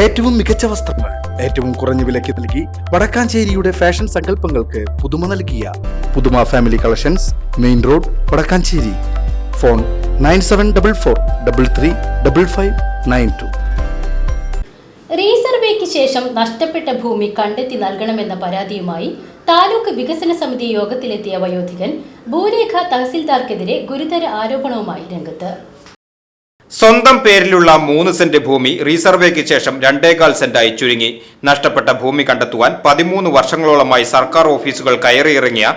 ഏറ്റവും മികച്ച വസ്ത്രങ്ങൾ ഏറ്റവും കുറഞ്ഞ വിലയ്ക്ക് നൽകി വടക്കാഞ്ചേരിയുടെ ഫാഷൻ സങ്കല്പങ്ങൾക്ക് പുതുമ നൽകിയ Puthuma family collections main road Vadakkanchery. Phone nine seven double four double three double five nine two. റീസർവേക്ക് ശേഷം നഷ്ടപ്പെട്ട ഭൂമി കണ്ടെത്തി നൽകണമെന്ന പരാതിയുമായി താലൂക്ക് വികസന സമിതി യോഗത്തിലെത്തിയ വയോധികൻ ഭൂരേഖ തഹസിൽദാർക്കെതിരെ ഗുരുതര ആരോപണവുമായി രംഗത്ത്. സ്വന്തം പേരിലുള്ള മൂന്ന് സെന്റ് ഭൂമി റീസർവേക്ക് ശേഷം രണ്ടേകാൽ സെന്റായി ചുരുങ്ങി. നഷ്ടപ്പെട്ട ഭൂമി കണ്ടെത്തുവാൻ പതിമൂന്ന് വർഷങ്ങളോളമായി സർക്കാർ ഓഫീസുകൾ കയറിയിറങ്ങിയ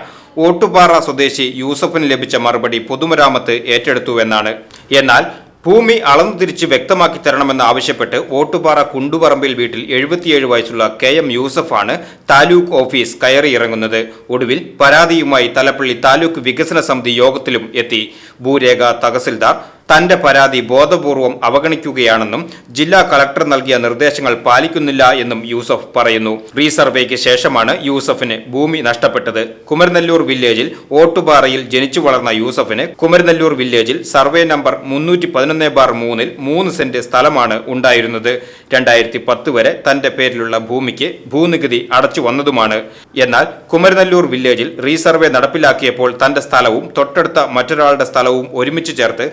ഓട്ടുപാറ സ്വദേശി യൂസഫിന് ലഭിച്ച മറുപടി പൊതുമരാമത്ത് ഏറ്റെടുത്തുവെന്നാണ്. എന്നാൽ ഭൂമി അളന്നു തിരിച്ച് വ്യക്തമാക്കി തരണമെന്ന് ആവശ്യപ്പെട്ട് ഓട്ടുപാറ കുണ്ടുപറമ്പിൽ വീട്ടിൽ എഴുപത്തിയേഴ് വയസ്സുള്ള കെ എം യൂസഫാണ് താലൂക്ക് ഓഫീസ് കയറിയിറങ്ങുന്നത്. ഒടുവിൽ പരാതിയുമായി തലപ്പള്ളി താലൂക്ക് വികസന സമിതി യോഗത്തിലും എത്തി. ഭൂരേഖ തഹസിൽദാർ തന്റെ പരാതി ബോധപൂർവം അവഗണിക്കുകയാണെന്നും ജില്ലാ കളക്ടർ നൽകിയ നിർദ്ദേശങ്ങൾ പാലിക്കുന്നില്ല എന്നും യൂസഫ് പറയുന്നു. റീസർവേക്ക് ശേഷമാണ് യൂസഫിന് ഭൂമി നഷ്ടപ്പെട്ടത്. കുമരനെല്ലൂർ വില്ലേജിൽ ഓട്ടുപാറയിൽ ജനിച്ചു വളർന്ന യൂസഫിന് കുമരനെല്ലൂർ വില്ലേജിൽ സർവേ നമ്പർ മുന്നൂറ്റി പതിനൊന്ന് ബാർ മൂന്നിൽ മൂന്ന് സെന്റ് സ്ഥലമാണ് ഉണ്ടായിരുന്നത്. രണ്ടായിരത്തി പത്ത് വരെ തന്റെ പേരിലുള്ള ഭൂമിക്ക് ഭൂനികുതി അടച്ചു വന്നതുമാണ്. എന്നാൽ കുമരനെല്ലൂർ വില്ലേജിൽ റീസർവേ നടപ്പിലാക്കിയപ്പോൾ തന്റെ സ്ഥലവും തൊട്ടടുത്ത മറ്റൊരാളുടെ സ്ഥലവും ഒരുമിച്ച് ചേർത്ത്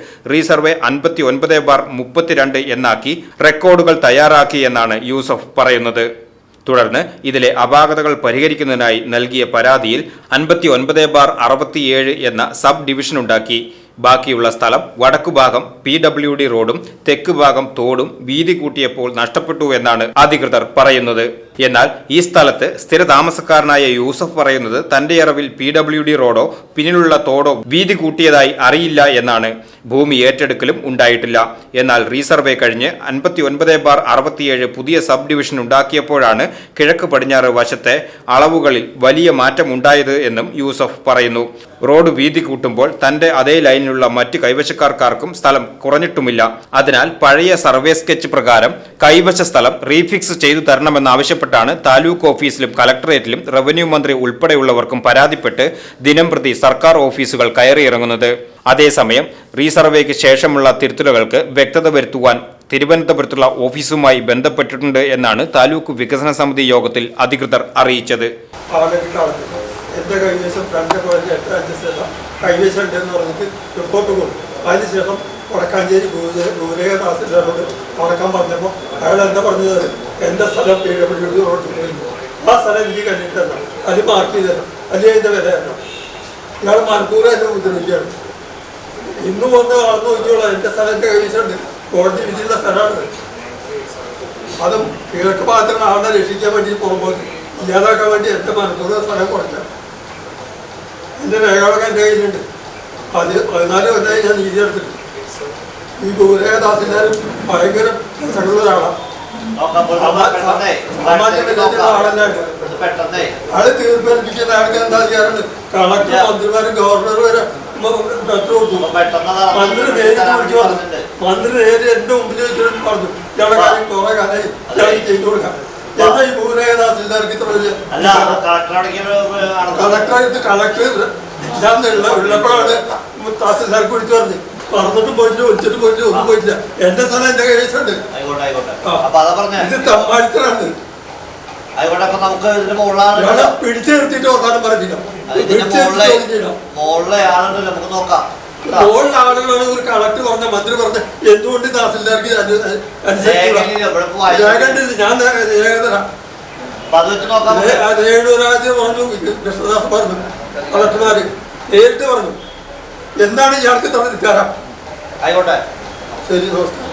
റീസർവേ അൻപത്തി ഒൻപത് ബാർ മുപ്പത്തിരണ്ട് എന്നാക്കി റെക്കോർഡുകൾ തയ്യാറാക്കി എന്നാണ് യൂസഫ് പറയുന്നത്. തുടർന്ന് ഇതിലെ അപാകതകൾ പരിഹരിക്കുന്നതിനായി നൽകിയ പരാതിയിൽ അൻപത്തി ഒൻപത് ബാർ അറുപത്തിയേഴ് എന്ന സബ് ഡിവിഷൻ ഉണ്ടാക്കി. ബാക്കിയുള്ള സ്ഥലം വടക്കുഭാഗം പി ഡബ്ല്യു ഡി റോഡും തെക്ക് ഭാഗം തോടും വീതി കൂട്ടിയപ്പോൾ നഷ്ടപ്പെട്ടു എന്നാണ് അധികൃതർ പറയുന്നത്. എന്നാൽ ഈ സ്ഥലത്ത് സ്ഥിര താമസക്കാരനായ യൂസഫ് പറയുന്നത് തന്റെ അറിവിൽ പി ഡബ്ല്യു ഡി റോഡോ പിന്നിലുള്ള തോടോ വീതി കൂട്ടിയതായി അറിയില്ല എന്നാണ്. ഭൂമി ഏറ്റെടുക്കലും ഉണ്ടായിട്ടില്ല. എന്നാൽ റീസർവേ കഴിഞ്ഞ് അൻപത്തി ഒൻപത് ബാർ അറുപത്തിയേഴ് പുതിയ സബ് ഡിവിഷൻ ഉണ്ടാക്കിയപ്പോഴാണ് കിഴക്ക് പടിഞ്ഞാറ് വശത്തെ അളവുകളിൽ വലിയ മാറ്റം ഉണ്ടായത് എന്നും യൂസഫ് പറയുന്നു. റോഡ് വീതി കൂട്ടുമ്പോൾ തന്റെ അതേ ലൈനിലുള്ള മറ്റ് കൈവശക്കാർക്കാർക്കും സ്ഥലം കുറഞ്ഞിട്ടുമില്ല. അതിനാൽ പഴയ സർവേ സ്കെച്ച് പ്രകാരം കൈവശ സ്ഥലം റീഫിക്സ് ചെയ്തു തരണമെന്നാവശ്യപ്പെട്ടാണ് താലൂക്ക് ഓഫീസിലും കലക്ടറേറ്റിലും റവന്യൂ മന്ത്രി ഉൾപ്പെടെയുള്ളവർക്കും പരാതിപ്പെട്ട് ദിനംപ്രതി സർക്കാർ ഓഫീസുകൾ കയറിയിറങ്ങുന്നത്. അതേസമയം റീസർവേക്ക് ശേഷമുള്ള തിരുത്തലുകൾക്ക് വ്യക്തത വരുത്തുവാൻ തിരുവനന്തപുരത്തുള്ള ഓഫീസുമായി ബന്ധപ്പെട്ടിട്ടുണ്ട് എന്നാണ് താലൂക്ക് വികസന സമിതി യോഗത്തിൽ അധികൃതർ അറിയിച്ചത്. ആളുകൾക്ക് കൈവശം രണ്ട് പോയിന്റ് എട്ട് അഞ്ച് അതിനുശേഷം വടക്കാഞ്ചേരി ഭൂരേ ഭൂരേഖ തഹസിൽദാരോട് അടക്കാൻ പറഞ്ഞപ്പോൾ അയാൾ എന്താ പറഞ്ഞത് എന്റെ സ്ഥലം പി ഡബ്ല്യു ഡി റോഡിൽ ആ സ്ഥലം എനിക്ക് കണ്ടിട്ട് തരണം അത് മാർക്ക് ചെയ്ത് തരണം അല്ലെങ്കിൽ അതിന്റെ വില തരണം ഇയാൾ മലപ്പൂർ എന്നെ ഉപദ്രവിക്കുകയാണ്. ഇന്ന് വന്ന് വളർന്നു നോക്കിയോളാം എന്റെ സ്ഥലം കഴിച്ചുണ്ട് കോടതി വിധിയുള്ള സ്ഥലമാണ് അതും. കിഴക്ക് ഭാഗത്തുള്ള ആളെ രക്ഷിക്കാൻ വേണ്ടി പോകുമ്പോൾ ഇല്ലാതാക്കാൻ വേണ്ടി എന്റെ മനഃപൂർവ സ്ഥലം കുറച്ച എന്റെ രേഖകളൊക്കെ എന്റെ കയ്യിലുണ്ട്. അത് പതിനാല് കൊല്ലമായി ഞാൻ നീതി എടുത്തിട്ടുണ്ട്. ഈ ഭൂരേഖ ഭയങ്കര പ്രസംഗമുള്ള ഒരാളാണ്. എന്താ ചെയ്യാറുണ്ട് കളക്ടർ മന്ത്രിമാരും ഗവർണർ വരെ മന്ത്രി നേരിട്ട് വിളിച്ചു പറഞ്ഞു. മന്ത്രി നേരിട്ട് എന്റെ മുമ്പിൽ വെച്ചിട്ട് പറഞ്ഞു. ഇയാളെ കാര്യം കുറെ കാലമായി. ഇയാൾ ചെയ്തു കൊടുക്കാം എന്താ ഈ ഭൂരേഖ തഹസിൽദാർക്ക് ഇത്ര വലിയ കളക്ടറായിട്ട് കളക്ടർ ഇല്ലാന്നുള്ള ഉള്ളപ്പോഴാണ് തഹസിൽദാർക്ക് വിളിച്ചു പറഞ്ഞു പറഞ്ഞിട്ട് പോയിട്ടില്ല വിളിച്ചിട്ട് പോയിട്ടില്ല ഒന്നും പോയിട്ടില്ല. എന്റെ സ്ഥലം എന്റെ കൈവശമുണ്ട് ആയിക്കോട്ടെ. അപ്പൊ അതാ പറഞ്ഞേ. ഇത് തമ്മാടിത്തരാണ് ആയിക്കോട്ടെ അപ്പൊ നമുക്ക് ഇതിന്റെ മുകളിലാണ് പിടിച്ചു നിർത്തിയിട്ട് പറഞ്ഞില്ല. ഇതിന്റെ പിടിച്ചു മുകളിലെ നിർത്തി മുകളിലെ ആളുണ്ടല്ലോ നമുക്ക് നോക്കാം. ആളുകളാണ് ഒരു പറഞ്ഞ മന്ത്രി പറഞ്ഞ എന്തുകൊണ്ട് തഹസിൽദാർക്ക്. ഞാൻ രേണുരാജ് പറഞ്ഞു കൃഷ്ണദാസ് പറഞ്ഞു കളക്ടർമാര് നേരിട്ട് പറഞ്ഞു. എന്താണ് ഇയാൾക്ക് തന്നെ തരാം ആയിക്കോട്ടെ. ശരി നമസ്കാരം